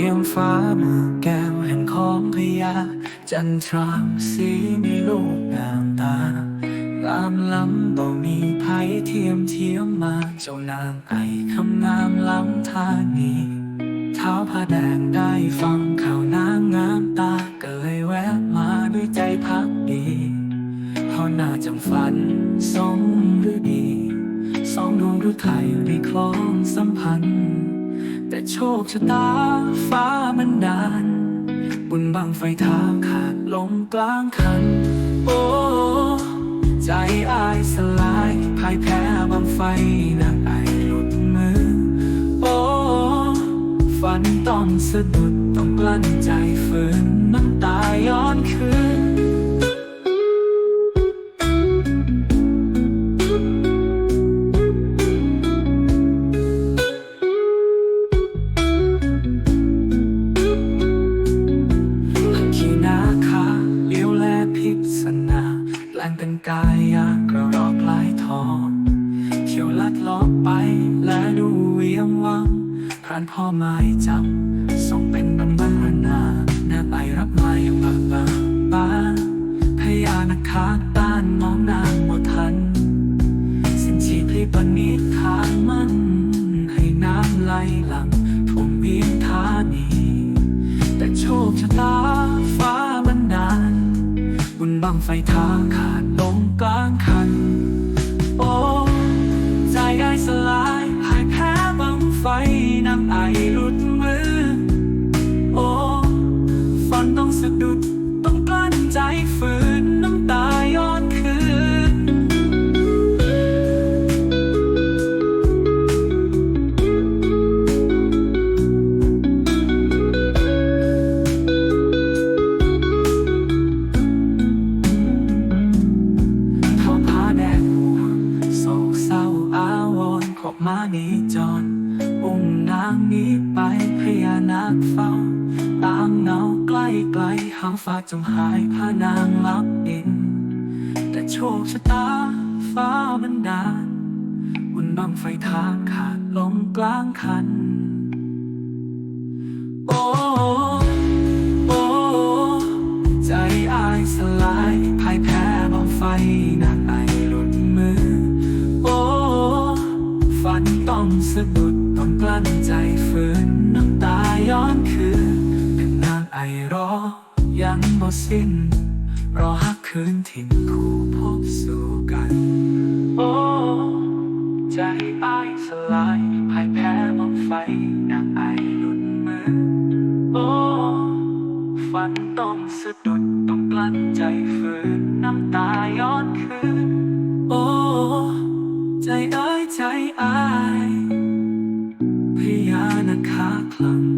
วียงฟ้าเมือแก้วแห่งของพญาจันทราสีมีลูกงามตางามล้ำบ่มีภัยเทียมเทียมมา เจ้านางไอคำงามล้ำทานีเท้าผ้าแดงได้ฟังข่าวนางงามตาเกยแวะมาด้วยใจพักดีเขาหน้าจำฝันสมหรือดี สองดวงรู้ไทยในคลองสัมพันธ์ แต่โชคชะตาฟ้ามันดานบุญบังไฟทางขาดลงกลางคัน โอ้ใจอายสลายพ่ายแพ้บังไฟนักไอหลุดมือ โอ้ฝันต้องสะดุดต้องกลั้นใจฝืน กายยากระรอกลายทองเขียวลัดล้อไปและดูเวียงวังพรานพ่อไม้จำ ไฟทางขาดลงกลางคัน โอ้ใจได้สลายหายแพ้บังไฟน้ำไอรุดมือ โอ้ฝันต้องสะดุดต้องกลั้นใจฝืนน้ำตา นีจรอุ้มนางนี้ไปพญานาคเฝ้า ตามเงาใกล้ไกลหางฟ้าจงหายพานางลับดิน แต่โชคชะตาฟ้าบันดาลบุญบังไฟทางขาดลงกลางคัน โอ้โอ้ใจอายสลายพ่ายแพ้บังไฟนา ต้องสะดุดต้องกลั้นใจฝืนน้ำตาย้อนคืนเป็นนางไอรอ ยังบ่สิ้น รอหักคืนถิ่นคู่พบสู่กัน โอ้ใจอายสลายพ่ายแพ้บังไฟนางไอหลุดมือ โอ้ฝันต้องสะดุดต้องกลั้นใจฝืนน้ำตาย้อนคืน โอ้ ใจเอ้ยใจอายา